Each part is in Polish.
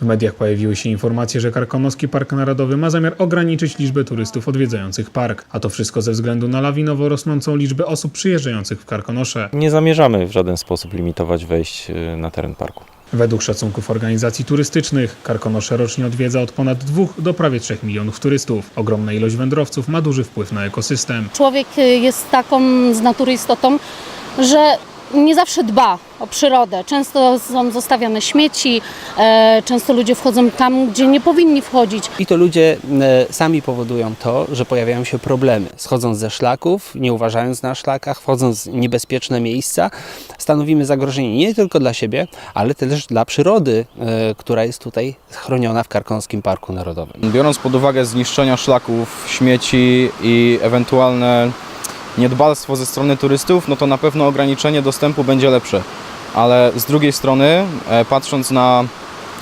W mediach pojawiły się informacje, że Karkonoski Park Narodowy ma zamiar ograniczyć liczbę turystów odwiedzających park, a to wszystko ze względu na lawinowo rosnącą liczbę osób przyjeżdżających w Karkonosze. Nie zamierzamy w żaden sposób limitować wejść y, na teren parku. Według szacunków organizacji turystycznych Karkonosze rocznie odwiedza od ponad 2 do prawie 3 milionów turystów. Ogromna ilość wędrowców ma duży wpływ na ekosystem. Człowiek y, jest taką z natury istotą, że nie zawsze dba o przyrodę. Często są zostawiane śmieci, e, często ludzie wchodzą tam, gdzie nie powinni wchodzić. I to ludzie e, sami powodują to, że pojawiają się problemy. Schodząc ze szlaków, nie uważając na szlakach, wchodząc w niebezpieczne miejsca, stanowimy zagrożenie nie tylko dla siebie, ale też dla przyrody, e, która jest tutaj chroniona w Karkonoskim Parku Narodowym. Biorąc pod uwagę zniszczenia szlaków, śmieci i ewentualne niedbalstwo ze strony turystów, no to na pewno ograniczenie dostępu będzie lepsze. Ale z drugiej strony, e, patrząc na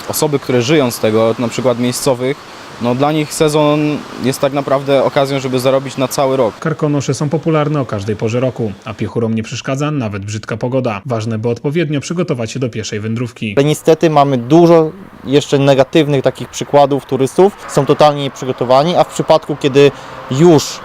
osoby, które żyją z tego, na przykład miejscowych, no dla nich sezon jest tak naprawdę okazją, żeby zarobić na cały rok. Karkonosze są popularne o każdej porze roku, a piechurom nie przeszkadza nawet brzydka pogoda. Ważne, by odpowiednio przygotować się do pieszej wędrówki. Ale niestety mamy dużo jeszcze negatywnych takich przykładów turystów, są totalnie nieprzygotowani, a w przypadku, kiedy już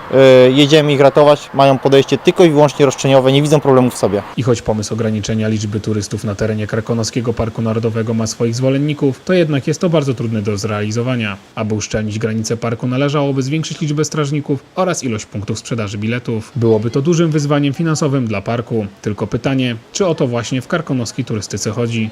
y, jedziemy ich ratować, mają podejście tylko i wyłącznie roszczeniowe, nie widzą problemu w sobie. I choć pomysł ograniczenia liczby turystów na terenie Krakonoskiego Parku Narodowego ma swoich zwolenników, to jednak jest to bardzo trudne do zrealizowania. Aby uszczelnić granice parku należałoby zwiększyć liczbę strażników oraz ilość punktów sprzedaży biletów. Byłoby to dużym wyzwaniem finansowym dla parku. Tylko pytanie, czy o to właśnie w karkonoskiej turystyce chodzi?